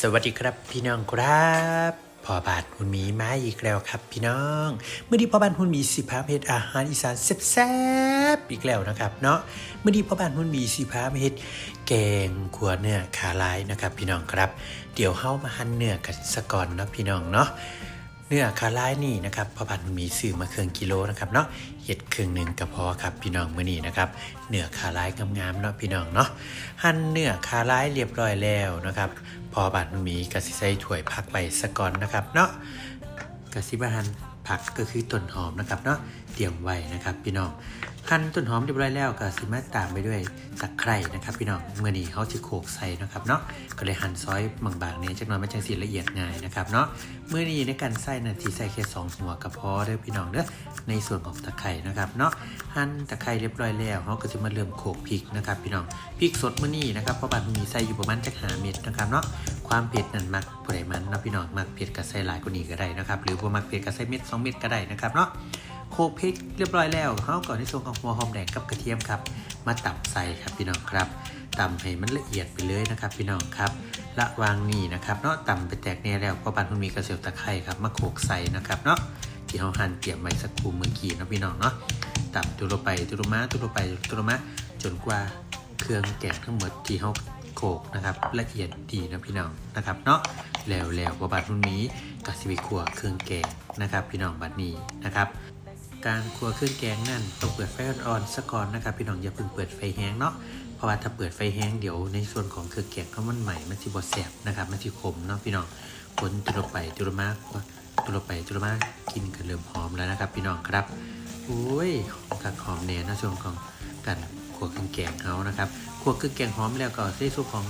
สวัสดีครับพี่น้องครับพ่อบานหุ่นหมีมาอีกแล้วครับพี่น้องเมื่อดีพ่อบานหุ่นหมีสิพาเพชรอาหารอีสานแซ่บๆอีกแล้วนะครับเนาะเมื่อดีพ่อบานหุ่นหมีสิพาเพชรแกงขัวเนื้อขาลายนะครับ พี่น้องครับ เดี๋ยวเข้ามาหั่นเนื้อกันสะก่อนนะพี่น้องเนาะ เนื้อคาร้ายนี่นะครับพอพันมีสื่อมาเครื่องกิโลนะครับเนาะเห็ดครึ่งหนึ่งกระเพาะครับพี่น้องมื้อนี้นะครับเนื้อคาร้ายงามๆเนาะพี่น้องเนาะหั่นเนื้อคาร้ายเรียบร้อยแล้วนะครับพอบัดมีกระสิใส่ถ้วยพักไปสะก่อนนะครับเนาะกระสิบหั่น ผักก็คือต้นหอมนะครับเนาะเตรียมไว้นะครับ พี่น้องหั่นต้นหอมเรียบร้อยแล้วก็สิมาตามไปด้วยตะไคร่นะครับ พี่น้องเมื่อนี้เขาจะโขลกใส่นะครับเนาะก็เลยหั่นซอยบางๆเนี่ยจักหน่อยมันจังสีละเอียดง่ายนะครับเนาะเมื่อนี้ในการใส่นาทีใส่แค่สองหัวกระเพาะเด้อพี่น้องเด้อในส่วนของตะไคร่นะครับเนาะหั่นตะไคร่เรียบร้อยแล้วเขาก็จะมาเริ่มโขลกพริกนะครับพี่น้องพริกสดเมื่อนี้นะครับเพราะบัตรมีใส่อยู่ประมาณจักหาเม็ดนะครับเนาะความเผ็ดนั้นมักผู้ใดมันนะพี่น้องมักเผ็ดก็ใส่หลายกว่านี้ก็ได้นะครับหรือว่ามักเผ็ดก็ใส่เม็ดสองเม็ดก็ได้นะครับเนาะโขลกพริกเรียบร้อยแล้วเขาก่อนในส่วนของหัวหอมแดงกับกระเทียมครับ มาตับใส่ครับพี่น้องครับตำให้มันละเอียดไปเลยนะครับ พี่น้องครับละวางนี่นะครับเนาะตำไปแตกเนี่ยแล้วเพราะบ้านคุณมีกระเสียวตะไคร่ครับมาโขกใส่นะครับเนาะที่เขาหั่นเตรียมไว้สักครู่เมื่อกี้นะพี่น้องเนาะตำตุลไปตุลมาตุลไปตุลมาจนกว่าเครื่องแกงทั้งหมดที่เขา โขกนะครับละเอียดดีนะพี่น้องนะครับเนาะแล้วแล้วพอบ้านคุณมีกระสิวิขัวเครื่องแกงนะครับ พี่น้องบัดนี้นะครับการครัวเครื่องแกงนั่นต้องเปิดไฟอ่อนๆซะก่อนนะครับ พี่น้องอย่าเพิ่งเปิดไฟแห้งเนาะเพราะว่าถ้าเปิดไฟแห้งเดี๋ยวในส่วนของเครื่องแกงเขามันใหม่มันสิบดแสบนะครับมันสิขมเนาะพี่น้องคนตุลไปตุลมากตุลไปตุลมากินกันเริ่มหอมแล้วนะครับ พี่น้องครับโอ้ยผักหอมเนี่ยนะส่วนของกา รครัวเครื่องแกงเขานะครับครัวเครื่องแกงหอมแล้วก็ใส่ซุปของ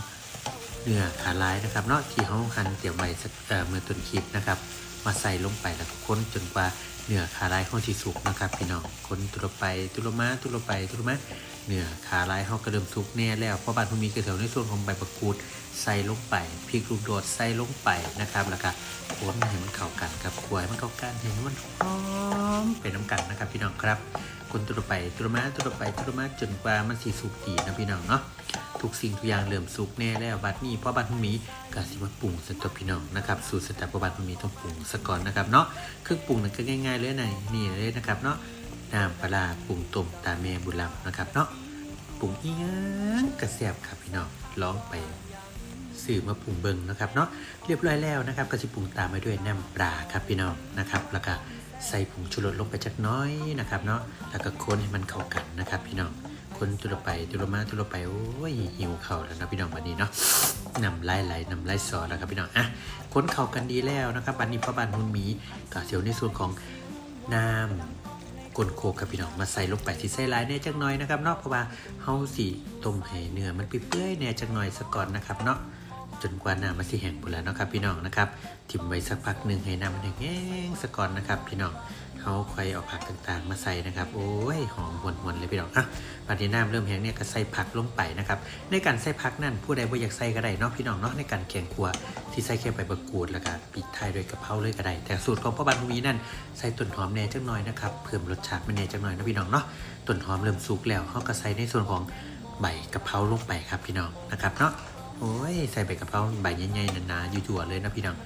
เนื้อขาลายนะครับเนาะที่เขาคันเตรียมไว้สักเอ่อเมื่อต้นคลิปนะครับมาใส่ลงไปแล้วก็ค้นจนกว่าเนื้อขาลายเขาสิสุกนะครับพี่น้องค้นตุลไปตุลมาตุลไปตุลมา เนื้อขาลายเขาก็เริ่มสุกแน่แล้วเพราะบานพมีกระเทียมในส่วนของใบประกูดใส่ลงไปพริกลูกโดดใส่ลงไปนะครับแล้วก็คนให้มันเข้ากันครับขวยมันเข้ากันให้มันหอมเป็นน้ำกันนะครับ พี่น้องครับคนตุลไปตุลมาตุลไปตุลมาจนกว่ามันสีสุกดีนะพี่น้องเนาะทุกสิ่งทุกอย่างเริ่มสุกแน่แล้วบัดนี้เพราะบัดพมีก็สิมาปรุงสตัวพี่น้องนะครับสูตรสตับบัดพมีต้องปรุงซะก่อนนะครับเนาะเครื่องปรุงนั้นก็ง่าย ๆเลยในนี่เลยนะครับเนาะ น้ำปลาปรุงต้มตาแม่บุญลำนะครับเนาะปรุงอียงกระแซบครับพี่น้องลองไปซื้อมาปรุงเบิงนะครับเนาะเรียบร้อยแล้วนะครับก็จะปรุงตามไปด้วยน้ำปลาครับพี่น้องนะครับ แล้วก็ใส่ผงชูรสลงไปจักน้อยนะครับเนาะแล้วก็คนให้มันเข้ากันนะครับ พี่น้องคนตุลไปตุลมาตุลไปโอ้ยหิวเข่าแล้วนะพี่น้องวันนี้เนาะนำไล่ไหลนำไล่สอแล้วครับพี่น้องอะคนเข่ากันดีแล้วนะครับวันนี้พ่อบานหุนหมีก็เสียวในส่วนของน้ำ กลโคกครับพี่น้องมาใส่ลงไปที่ไส้ลายแน่จังหน่อยนะครับเนาะเพราะว่าเฮาสีต้มให้เนื้อมันเปื่อยๆแน่จังหน่อยสะก่อนนะครับเนาะจนกว่าน้ำมันสิแห้งหมดแล้วเนาะครับพี่น้องนะครับ ทิ้มไว้สักพักหนึ่งให้น้ำมันแห้งๆซะก่อนนะครับพี่น้อง เขาค่อยเอาผักต่างๆ มาใส่นะครับ โอ้ยหอมหวนๆเลยพี่น้องอะปฏิน้ำเริ่มแห้งเนี่ยก็ใส่ผักลงไปนะครับ ในการใส่ผักนั่นผู้ใดบ่อยากใส่ก็ได้เนาะพี่น้องเนาะในการแกงครัวที่ใส่แค่ใบมะกรูดแล้วก็ปิดท้ายด้วยกะเพราเลยก็ได้ แต่สูตรของพ่อบ้านมีนั่นใส่ต้นหอมแหน่จักหน่อยนะครับเพิ่มรสชาติมันแหน่จักหน่อยนะพี่น้องเนาะต้นหอมเริ่มสุกแล้วเขาก็ใส่ในส่วนของใบกะเพราลงไปครับพี่น้องนะครับเนาะโอ้ยใส่ใบกะเพราใบใหญ่ๆหนาๆยู่ๆเลยนะพี่น้อง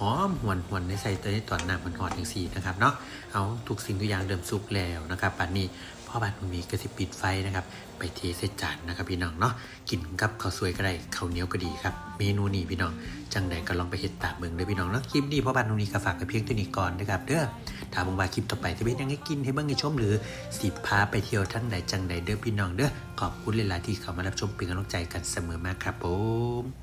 หอมหวนหวนในใส่ตัวนี้ตอนน้ำมันหอดอย่างสีนะครับเนาะเอาทุกสิ่งทุกอย่างเริ่มสุกแล้วนะครับป่านนี้พ่อบ้านคุณมีก็สิปิดไฟนะครับ ไปเทใส่จานนะครับพี่น้องเนาะกินกับข้าวสวยก็ได้ข้าวเหนียวก็ดีครับ เมนูนี้พี่น้อง จังใดก็ลองไปเฮ็ดตามเมืองเลยพี่น้องเนาะคลิปนี้พ่อบ้านคุณมีก็ฝากไปเพียงเท่านี้ก่อนนะครับเด้อถ้าบางว่าคลิปต่อไปจะเป็นยังไงกินให้เบิ่งให้ชมหรือสิพาไปเที่ยวทั้งใดจังใดเด้อพี่น้องเด้อขอบคุณหลายที่เข้ามารับชมเป็นกำลังใจกันเสมอมาครับผม